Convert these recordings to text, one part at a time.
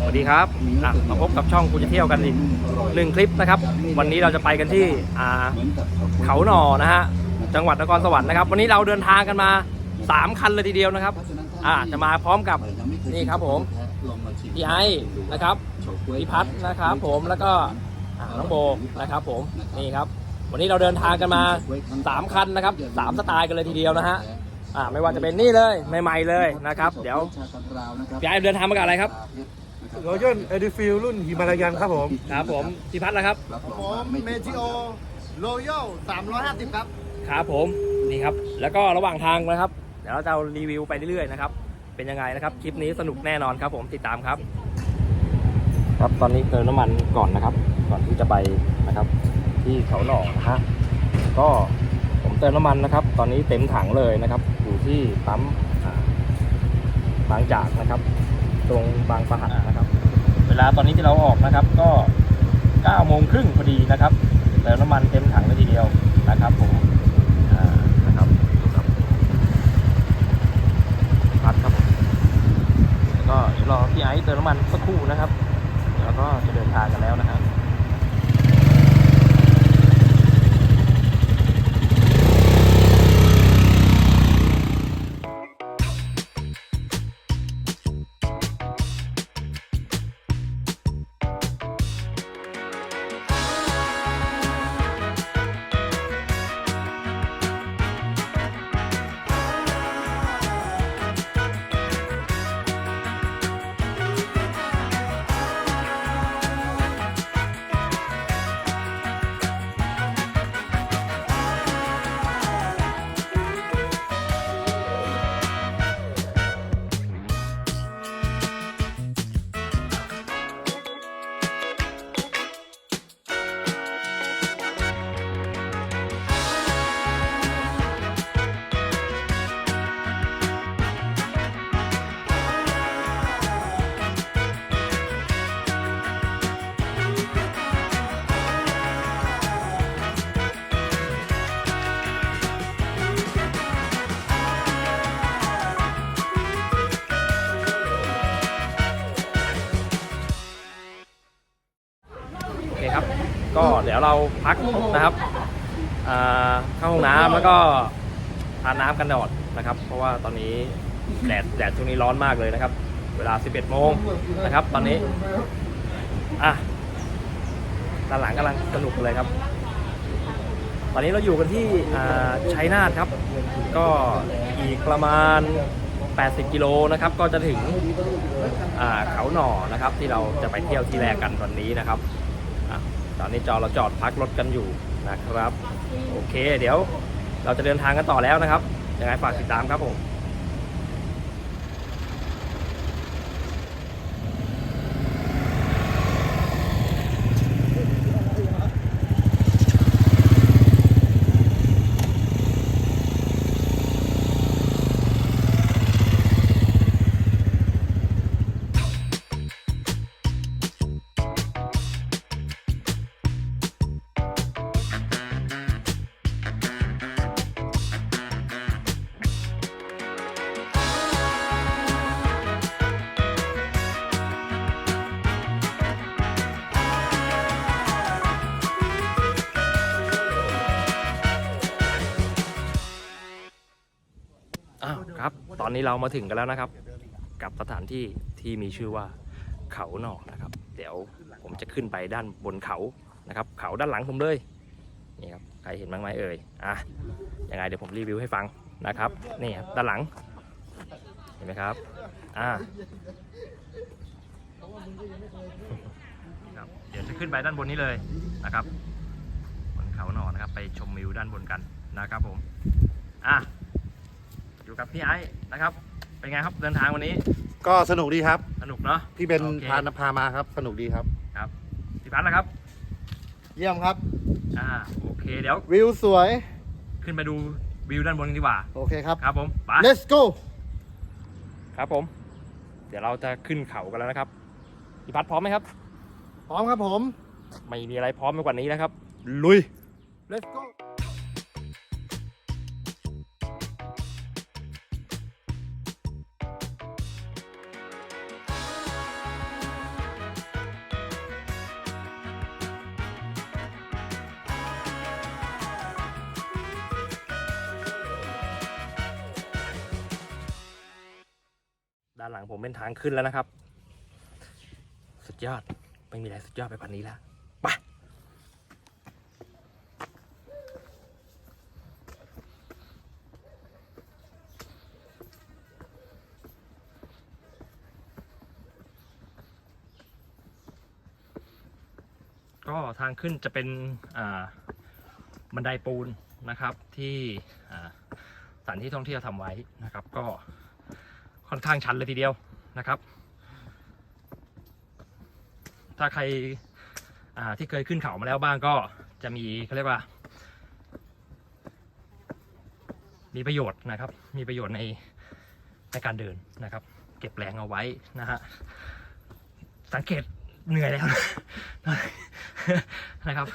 สวัสดีครับอะมาพบกับช่องกูจะเที่ยวกันอีกหนึ่งคลิปนะครับ วันนี้เราจะไปกันที่อ่าเหมือนกับฉาก๊วยเขาหน่อนะฮะ จังหวัดนครสวรรค์นะครับ วันนี้เราเดินทางกันมา 3 คันเลยทีเดียวนะครับ อ่า จะมาพร้อมกับนี่ครับผมลองมาชิมพี่ไอ้นะครับเฉาก๊วยพี่พัฒน์นะครับ ผมแล้วก็อ่าน้องโบนะครับผมนี่ครับ วันนี้เราเดินทางกันมา 3 คันนะครับสามสไตล์กันเลยทีเดียวนะฮะ อ่าไม่ว่าจะเป็นนี่เลยใหม่ๆเลยนะครับ เดี๋ยวพี่ไอ้เดินทางมากับอะไรครับรอยัลเอดิฟิลรุ่นฮิมาลายันครับผมครับผมพี่พัฒน์นะครับผมเมจิโอโรยัล350ครับครับผมนี่ครับ แล้วก็ระหว่างทางนะครับ เดี๋ยวเราจะเอารีวิวไปเรื่อยๆนะครับเป็นยังไงนะครับคลิปนี้สนุกแน่นอนครับ ผมติดตามครับ ครับตอนนี้เติมน้ำมันก่อนนะครับ ก่อนที่จะไปนะครับ ที่เขาหน่อนะฮะก็ผมเติมน้ำมันนะครับ ตอนนี้เต็มถังเลยนะครับอยู่ ที่ปั๊มอ่าบางจากนะครับ ตรงบางปะหันนะครับ เวลาตอนนี้ที่เราออกนะครับ ก็9โมงครึ่งพอดีนะครับเติมน้ำมันเต็มถังเลยทีเดียวนะครับผมอ่านะครับครับพัดครับผมแล้วก็เดี๋ยวรอพี่ไอซ์เติมน้ำมันสักครู่นะครับ แล้วก็จะเดินทางกันแล้วนะครับ ก็เดี๋ยวเราพักนะครับเข้าห้องน้ำแล้วก็ทานน้ำกันดอดนะครับ เพราะว่าตอนนี้แดดแดดช่วงนี้ร้อนมากเลยนะครับ เวลา 11 โมงนะครับ ตอนนี้อะด้านหลังกำลังสนุกเลยครับ ตอนนี้เราอยู่กันที่อ่าชัยนาทครับ ก็อีกประมาณ 80 กิโลนะครับ ก็จะถึงเขาหน่อนะครับ ที่เราจะไปเที่ยวที่แรกกันวันนี้นะครับ ตอนนี้จอเราจอดพักรถกันอยู่นะครับ โอเค เดี๋ยวเราจะเดินทางกันต่อแล้วนะครับยังไงฝากติดตามครับผม ตอนนี้เรามาถึงกันแล้วนะครับ กับสถานที่ที่มีชื่อว่าเขาหน่อนะครับ เดี๋ยวผมจะขึ้นไปด้านบนเขานะครับ เขาด้านหลังผมเลยนี่ครับใครเห็นบ้างไหมเอ่ยอะยังไงเดี๋ยวผมรีวิวให้ฟังนะครับนี่ครับด้านหลังเห็นไหมครับอ่าครับเดี๋ยวจะขึ้นไปด้านบนนี้เลยนะครับบนเขาหนอนะครับ ไปชมวิวด้านบนกันนะครับผมอะ กับพี่ไอ้นะครับ เป็นไงครับเดินทางวันนี้ก็สนุกดีครับ สนุกเนาะที่เป็นโอเคพานพามาครับ สนุกดีครับ ครับพี่พัฒน์นะครับเยี่ยมครับ อ่าโอเคเดี๋ยววิวสวย ขึ้นไปดูวิวด้านบนกันดีกว่าโอเคครับ ครับผมไป let's go ครับผม เดี๋ยวเราจะขึ้นเขากันแล้วนะครับพี่พัฒน์พร้อมไหมครับ พร้อมครับผม ไม่มีอะไรพร้อมไปกว่านี้นะครับ ลุย let's go ด้านหลังผมเป็นทางขึ้นแล้วนะครับ สุดยอด ไม่มีอะไรสุดยอดไปกว่านี้แล้วไปก็ทางขึ้นจะเป็นบันไดปูนนะครับที่สถานที่ท่องเที่ยวทำไว้นะครับ ก็ ค่อนข้างชันเลยทีเดียวนะครับ ถ้าใครที่เคยขึ้นเขามาแล้วบ้างก็จะมีเขาเรียกว่า มีประโยชน์นะครับ มีประโยชน์ในในการเดินนะครับ เก็บแรงเอาไว้นะฮะสังเกตเหนื่อยแล้วนะครับ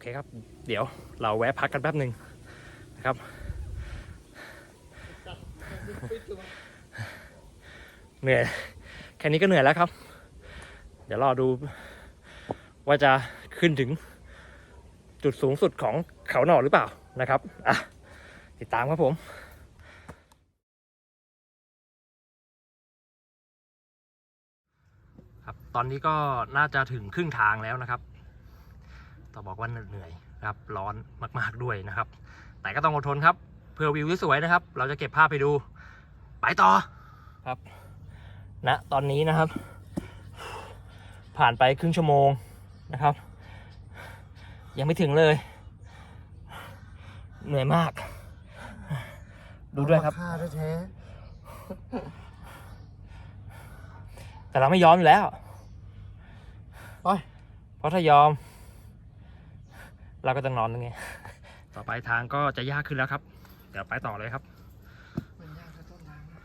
เคครับ เดี๋ยวเราแวะพักกันแป๊บหนึ่งนะครับ เหนื่อย แค่นี้ก็เหนื่อยแล้วครับ เดี๋ยวรอดูว่าจะขึ้นถึงจุดสูงสุดของเขาหน่อหรือเปล่านะครับอะติดตามครับผมครับตอนนี้ก็น่าจะถึงครึ่งทางแล้วนะครับ ต้องบอกว่าเหนื่อยนะครับร้อนมากๆด้วยนะครับ แต่ก็ต้องอดทนครับเพื่อวิวที่สวยนะครับ เราจะเก็บภาพไปดู ไปต่อครับณนะตอนนี้นะครับ ผ่านไปครึ่งชั่วโมงนะครับ ยังไม่ถึงเลย เหนื่อยมาก ดูด้วยครับค่าแท้แต่เราไม่ยอมอยู่แล้วๆไป เพราะถ้ายอม เราก็จะนอนยังไงต่อไปทางก็จะยากขึ้นแล้วครับ เดี๋ยวไปต่อเลยครับ มันยากแค่ต้นทางนะ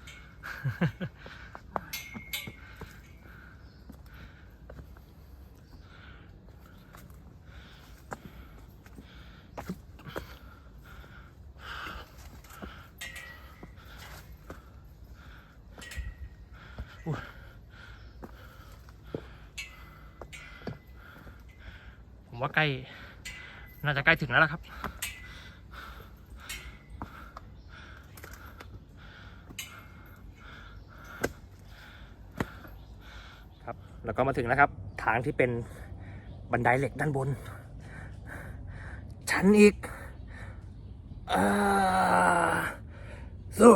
ผมว่าใกล้ น่าจะใกล้ถึงแล้วล่ะครับ ครับ แล้วก็มาถึงแล้วครับ ทางที่เป็นบันไดเหล็กด้านบน ชั้นอีกอาสู้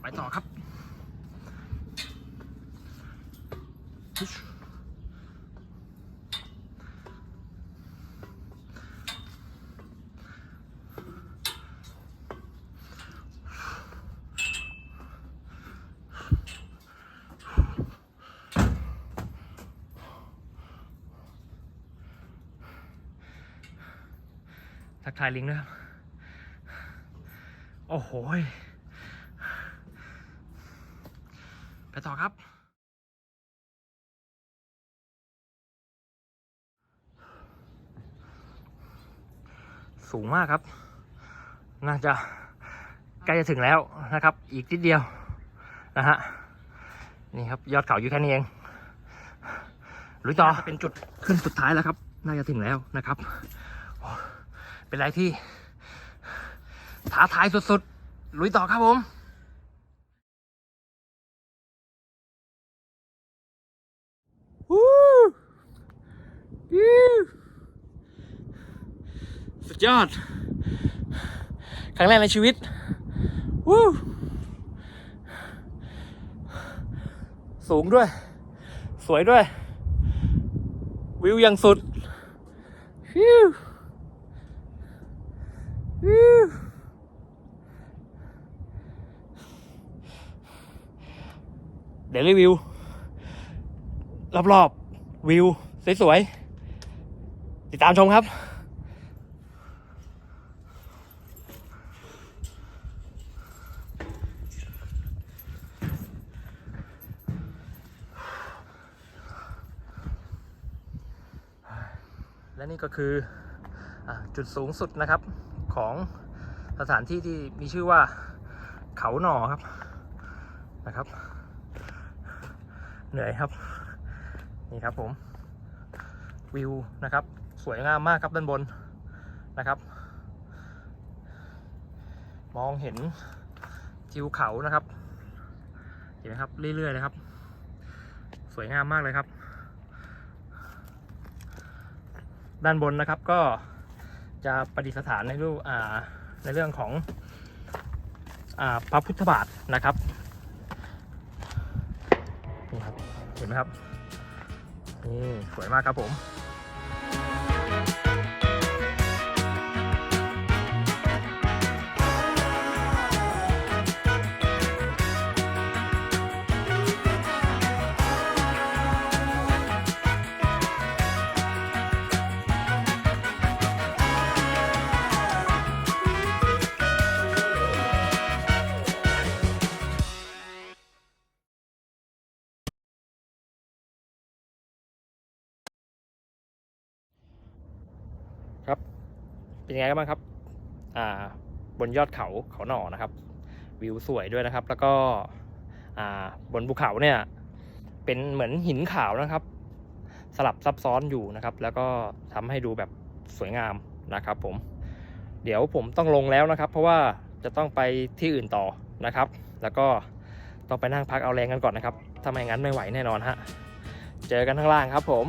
ไปต่อครับทักทายลิงด้วยครับ โอ้โหไปต่อครับ สูงมากครับ น่าจะใกล้จะถึงแล้วนะครับ อีกนิดเดียวนะฮะ นี่ครับ ยอดเขาอยู่แค่นี้เองลุยต่อเป็นจุดขึ้นสุดท้ายแล้วครับ น่าจะถึงแล้วนะครับ เป็นอะไรที่ ท้าทายสุดๆ ลุยต่อครับผมวู้วู้สุดยอด ครั้งแรกในชีวิตวู้สูงด้วย สวยด้วย วิวย่างสุดฟิวฟิว เดี๋ยวรีวิว รอบๆ วิว สวยๆ ติดตามชมครับและนี่ก็คืออจุดสูงสุดนะครับของสถานที่ที่มีชื่อว่าเขาหนอครับนะครับ เหนื่อยครับ นี่ครับผมวิวนะครับ สวยงามมากครับด้านบนนะครับ มองเห็นทิวเขานะครับ เห็นไหมครับเรื่อยๆเลยครับ สวยงามมากเลยครับ ด้านบนนะครับก็จะประดิษฐานในรูปในเรื่องของอพระพุทธบาทนะครับนี่ครับเห็ นะครับนี่สวยมากครับผม เป็นยังไงกันบ้างครับ อ่า บนยอดเขาเขาหน่อนะครับ วิวสวยด้วยนะครับ แล้วก็ อ่า บนภูเขาเนี่ย เป็นเหมือนหินขาวนะครับ สลับซับซ้อนอยู่นะครับ แล้วก็ทำให้ดูแบบสวยงามนะครับ ผม เดี๋ยวผมต้องลงแล้วนะครับ เพราะว่าจะต้องไปที่อื่นต่อนะครับ แล้วก็ต้องไปนั่งพักเอาแรงกันก่อนนะครับถ้าไม่งั้นไม่ไหวแน่นอนฮะ เจอกันข้างล่างครับผม